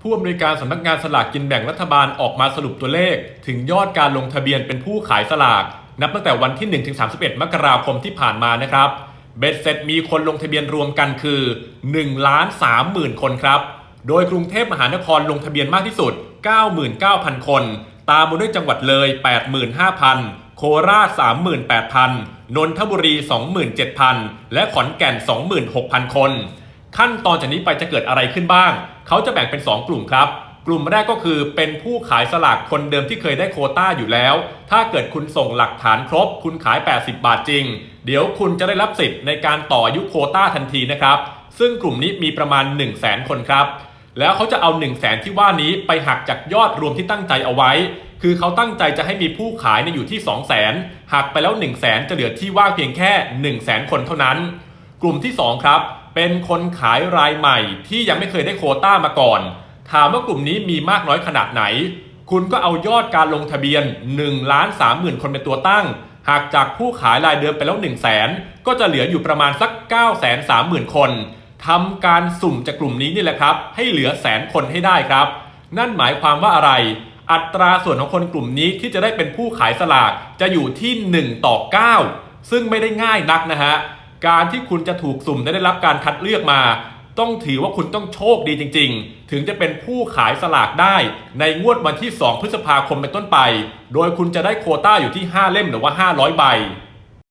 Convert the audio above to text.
ผู้อำนวยการสำนักงานสลากกินแบ่งรัฐบาลออกมาสรุปตัวเลข ถึงยอดการลงทะเบียนเป็นผู้ขายสลาก นับตั้งแต่วันที่ 1-31 มกราคมที่ผ่านมานะครับเบ็ดเสร็จมีคนลงทะเบียนรวมกันคือ1ล้าน3หมื่นคนครับ โดยกรุงเทพมหานครลงทะเบียนมากที่สุด 99,000 คน ตามมาด้วยจังหวัดเลย 85,000 โคราช 38,000 นนทบุรี 27,000 และขอนแก่น 26,000 คน ขั้นตอนจากนี้ไปจะเกิดอะไรขึ้นบ้าง เขาจะแบ่งเป็น 2 กลุ่มครับ กลุ่มแรกก็คือเป็นผู้ขายสลากคนเดิมที่เคยได้โคต้าอยู่แล้ว ถ้าเกิดคุณส่งหลักฐานครบ คุณขาย 80 บาทจริง เดี๋ยวคุณจะได้รับสิทธิ์ในการต่ออายุโคต้าทันทีนะครับ ซึ่งกลุ่มนี้มีประมาณ 1 0 0 0 0แสนคนครับ แล้วเขาจะเอา 1 0 0 0 0แสนที่ว่านี้ไปหักจากยอดรวมที่ตั้งใจเอาไว้ คือเขาตั้งใจจะให้มีผู้ขายเนี่ยอยู่ที่ 2 0 0 0 0 0หักไปแล้ว 1 0 0 0 0แสนจะเหลือที่ว่างเพียงแค่ 1 0 0 0 0แสนคนเท่านั้น กลุ่มที่ 2 ครับ เป็นคนขายรายใหม่ที่ยังไม่เคยได้โคต้ามาก่อน ถามว่ากลุ่มนี้มีมากน้อยขนาดไหน คุณก็เอายอดการลงทะเบียน1ล้าน3หมื่นคนเป็นตัวตั้ง หากจากผู้ขายรายเดิมไปแล้ว1 0 0 0 0แสนก็จะเหลืออยู่ประมาณสัก 9 3 0 0 0 0 คนทำการสุ่มจากกลุ่มนี้นี่แหละครับ ให้เหลือแสนคนให้ได้ครับ นั่นหมายความว่าอะไร อัตราส่วนของคนกลุ่มนี้ที่จะได้เป็นผู้ขายสลากจะอยู่ที่ 1 ต่อ 9 ซึ่งไม่ได้ง่ายนักนะฮะ การที่คุณจะถูกสุ่มและได้รับการคัดเลือกมา ต้องถือว่าคุณต้องโชคดีจริง ๆ ถึงจะเป็นผู้ขายสลากได้ในงวดวันที่ 2 พฤษภาคมเป็นต้นไป โดยคุณจะได้โคต้าอยู่ที่ 5 เล่มหรือว่า 500 ใบ